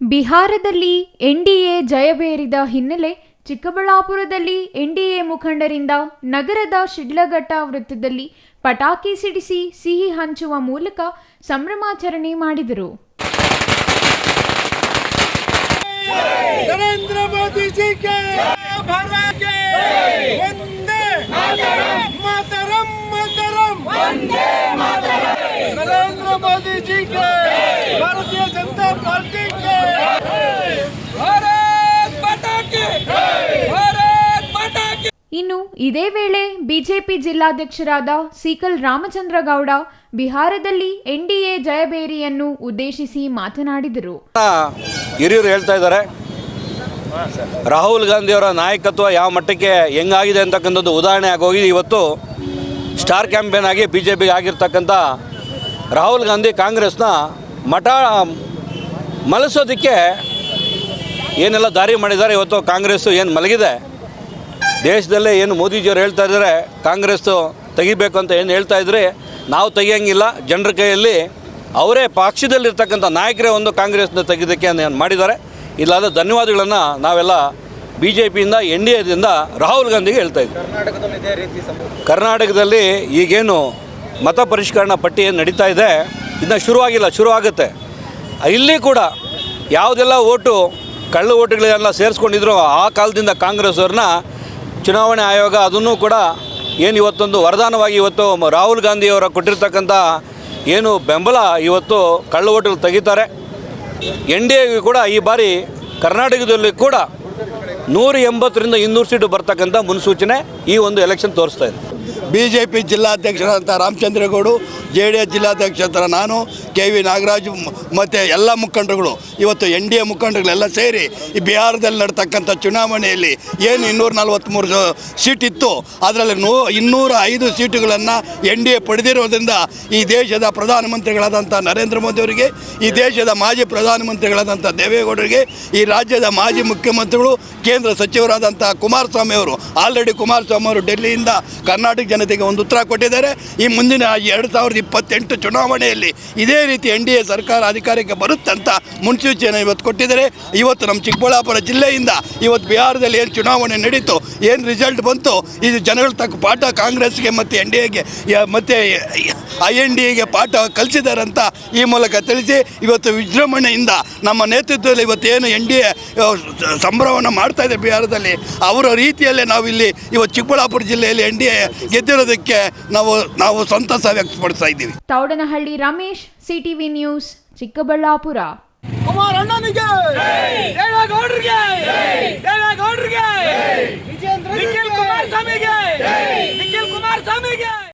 ಬಿಹಾರದಲ್ಲಿ ಎನ್ಡಿಎ ಜಯಬೇರಿದ ಹಿನ್ನೆಲೆ ಚಿಕ್ಕಬಳ್ಳಾಪುರದಲ್ಲಿ ಎನ್ಡಿಎ ಮುಖಂಡರಿಂದ ನಗರದ ಶಿಡ್ಲಘಟ್ಟ ವೃತ್ತದಲ್ಲಿ ಪಟಾಕಿ ಸಿಡಿಸಿ ಸಿಹಿ ಹಂಚುವ ಮೂಲಕ ಸಂಭ್ರಮಾಚರಣೆ ಮಾಡಿದರು. ನರೇಂದ್ರ ಮೋದಿ मोदी जी के भारतीय जनता पार्टी के भारत माता की भारत माता की ಇನ್ನು ಇದೇ ವೇಳೆ ಬಿಜೆಪಿ ಜಿಲ್ಲಾಧ್ಯಕ್ಷರಾದ ಸೀಕಲ್ ರಾಮಚಂದ್ರ ಗೌಡ ಬಿಹಾರದಲ್ಲಿ ಎನ್ಡಿಎ ಜಯಬೇರಿಯನ್ನು ಉದ್ದೇಶಿಸಿ ಮಾತನಾಡಿದರು ಹಿರಿಯರು ಹೇಳ್ತಾ ಇದ್ದಾರೆ ರಾಹುಲ್ ಗಾಂಧಿಯವರ ನಾಯಕತ್ವ ಯಾವ ಮಟ್ಟಕ್ಕೆ ಹೆಂಗಾಗಿದೆ ಅಂತಕ್ಕಂಥದ್ದು ಉದಾಹರಣೆ ಆಗೋಗಿ ಇವತ್ತು ಸ್ಟಾರ್ ಕ್ಯಾಂಪೇನ್ ಆಗಿ ಬಿ ಜೆ ಪಿಗೆ ಆಗಿರ್ತಕ್ಕಂಥ ರಾಹುಲ್ ಗಾಂಧಿ ಕಾಂಗ್ರೆಸ್ನ ಮಠ ಮಲಸೋದಕ್ಕೆ ಏನೆಲ್ಲ ದಾರಿ ಮಾಡಿದ್ದಾರೆ ಇವತ್ತು ಕಾಂಗ್ರೆಸ್ಸು ಏನು ಮಲಗಿದೆ? ದೇಶದಲ್ಲೇ ಏನು ಮೋದಿಜಿಯವರು ಹೇಳ್ತಾ ಇದ್ದಾರೆ ಕಾಂಗ್ರೆಸ್ಸು ತೆಗಿಬೇಕು ಅಂತ ಏನು ಹೇಳ್ತಾ ಇದ್ರಿ ನಾವು ತೆಗಿಯಂಗಿಲ್ಲ. ಜನರ ಕೈಯಲ್ಲಿ ಅವರೇ ಪಕ್ಷದಲ್ಲಿರ್ತಕ್ಕಂಥ ನಾಯಕರೇ ಒಂದು ಕಾಂಗ್ರೆಸ್ನ ತೆಗೆದಕ್ಕೆ ಏನು ಮಾಡಿದ್ದಾರೆ. ಇಲ್ಲಾದ ಧನ್ಯವಾದಗಳನ್ನು ನಾವೆಲ್ಲ ಬಿ ಜೆ ಪಿಯಿಂದ ಎನ್ ಡಿ ಎದಿಂದ ರಾಹುಲ್ ಗಾಂಧಿಗೆ ಹೇಳ್ತಾ ಇದ್ದೀವಿ. ಕರ್ನಾಟಕದಲ್ಲಿ ಈಗೇನು ಮತ ಪರಿಷ್ಕರಣಾ ಪಟ್ಟಿ ಏನು ನಡೀತಾ ಇದೆ. ಇದನ್ನ ಶುರುವಾಗಿಲ್ಲ, ಶುರುವಾಗುತ್ತೆ. ಇಲ್ಲಿ ಕೂಡ ಯಾವುದೆಲ್ಲ ಓಟು, ಕಳ್ಳು ಓಟುಗಳೆಲ್ಲ ಸೇರಿಸ್ಕೊಂಡಿದ್ರು ಆ ಕಾಲದಿಂದ ಕಾಂಗ್ರೆಸ್ ಅವ್ರನ್ನ ಚುನಾವಣೆ ಆಯೋಗ ಅದನ್ನು ಕೂಡ ಏನು ಇವತ್ತೊಂದು ವರದಾನವಾಗಿ ಇವತ್ತು ರಾಹುಲ್ ಗಾಂಧಿಯವರ ಕೊಟ್ಟಿರ್ತಕ್ಕಂಥ ಏನು ಬೆಂಬಲ ಇವತ್ತು ಕಳ್ಳು ಓಟುಗಳು ತೆಗಿತಾರೆ. ಎನ್ ಡಿ ಎಗೂ ಕೂಡ ಈ ಬಾರಿ ಕರ್ನಾಟಕದಲ್ಲಿ ಕೂಡ ನೂರ ಎಂಬತ್ತರಿಂದ ಇನ್ನೂರು ಸೀಟು ಬರ್ತಕ್ಕಂಥ ಮುನ್ಸೂಚನೆ ಈ ಒಂದು ಎಲೆಕ್ಷನ್ ತೋರಿಸ್ತಾ ಇದೆ. ಬಿ ಜೆ ಪಿ ಜಿಲ್ಲಾಧ್ಯಕ್ಷರಾದಂಥ ರಾಮಚಂದ್ರಗೌಡು ಜೆ ಡಿ ಎಸ್ ಜಿಲ್ಲಾಧ್ಯಕ್ಷರ ನಾನು, ಕೆ ವಿ ನಾಗರಾಜು ಮತ್ತು ಎಲ್ಲ ಮುಖಂಡರುಗಳು, ಇವತ್ತು ಎನ್ ಡಿ ಎ ಮುಖಂಡರುಗಳೆಲ್ಲ ಸೇರಿ ಈ ಬಿಹಾರದಲ್ಲಿ ನಡ್ತಕ್ಕಂಥ ಚುನಾವಣೆಯಲ್ಲಿ ಏನು ಇನ್ನೂರ ನಲ್ವತ್ತ್ಮೂರು ಸೀಟ್ ಇತ್ತು, ಅದರಲ್ಲಿ ನೂ, ಇನ್ನೂರ ಐದು ಸೀಟುಗಳನ್ನು ಎನ್ ಡಿ ಎ ಪಡೆದಿರೋದ್ರಿಂದ ಈ ದೇಶದ ಪ್ರಧಾನಮಂತ್ರಿಗಳಾದಂಥ ನರೇಂದ್ರ ಮೋದಿ ಅವರಿಗೆ, ಈ ದೇಶದ ಮಾಜಿ ಪ್ರಧಾನಮಂತ್ರಿಗಳಾದಂಥ ದೇವೇಗೌಡರಿಗೆ ಈ ರಾಜ್ಯದ ಮಾಜಿ ಮುಖ್ಯಮಂತ್ರಿಗಳು, ಕೇಂದ್ರ ಸಚಿವರಾದಂಥ ಕುಮಾರಸ್ವಾಮಿ ಅವರು, ಆಲ್ರೆಡಿ ಕುಮಾರಸ್ವಾಮಿ ಅವರು ಡೆಲ್ಲಿಯಿಂದ ಕರ್ನಾಟಕ ಜನತೆಗೆ ಒಂದು ಉತ್ತರ ಕೊಟ್ಟಿದ್ದಾರೆ. ಈ ಮುಂದಿನ ಎರಡು ಸಾವಿರದ ಇಪ್ಪತ್ತೆಂಟು ಚುನಾವಣೆಯಲ್ಲಿ ಇದೇ ರೀತಿ ಎನ್ ಡಿ ಎ ಸರ್ಕಾರ ಅಧಿಕಾರಕ್ಕೆ ಬರುತ್ತೆ ಅಂತ ಮುನ್ಸೂಚನೆ ಇವತ್ತು ಕೊಟ್ಟಿದ್ದಾರೆ. ಇವತ್ತು ನಮ್ಮ ಚಿಕ್ಕಬಳ್ಳಾಪುರ ಜಿಲ್ಲೆಯಿಂದ ಇವತ್ತು ಬಿಹಾರದಲ್ಲಿ ಏನು ಚುನಾವಣೆ ನಡೀತು, ಏನು ರಿಸಲ್ಟ್ ಬಂತು, ಇದು ಜನಗಳ ತಕ್ಕ ಪಾಠ ಕಾಂಗ್ರೆಸ್ಗೆ ಮತ್ತು ಎನ್ ಡಿ ಎಗೆ ಮತ್ತು ಐ ಎನ್ ಡಿ ಎಗೆ ಪಾಠ ಕಲಿಸಿದ್ದಾರೆ ಅಂತ ಈ ಮೂಲಕ ತಿಳಿಸಿ ಇವತ್ತು ವಿಜೃಂಭಣೆಯಿಂದ ನಮ್ಮ ನೇತೃತ್ವದಲ್ಲಿ ಇವತ್ತು ಏನು ಎನ್ ಡಿ ಎ ಸಂಭ್ರಮವನ್ನು ಮಾಡ್ತಾ ಇದೆ ಬಿಹಾರದಲ್ಲಿ ಅವರ ರೀತಿಯಲ್ಲೇ ನಾವು ಇಲ್ಲಿ ಇವತ್ತು ಚಿಕ್ಕಬಳ್ಳಾಪುರ ಜಿಲ್ಲೆಯಲ್ಲಿ ಎನ್ ಡಿ ಎ ಗೆದ್ದಿರೋದಕ್ಕೆ ನಾವು ನಾವು ಸಂತಸ ವ್ಯಕ್ತಪಡಿಸ್ತಾ ಇದ್ದೀವಿ. Taudanahalli Ramesh CTV news Chikkaballapur. Kumar ಅಣ್ಣನಿಗೆ ದೇವೇಗೌಡರಿಗೆ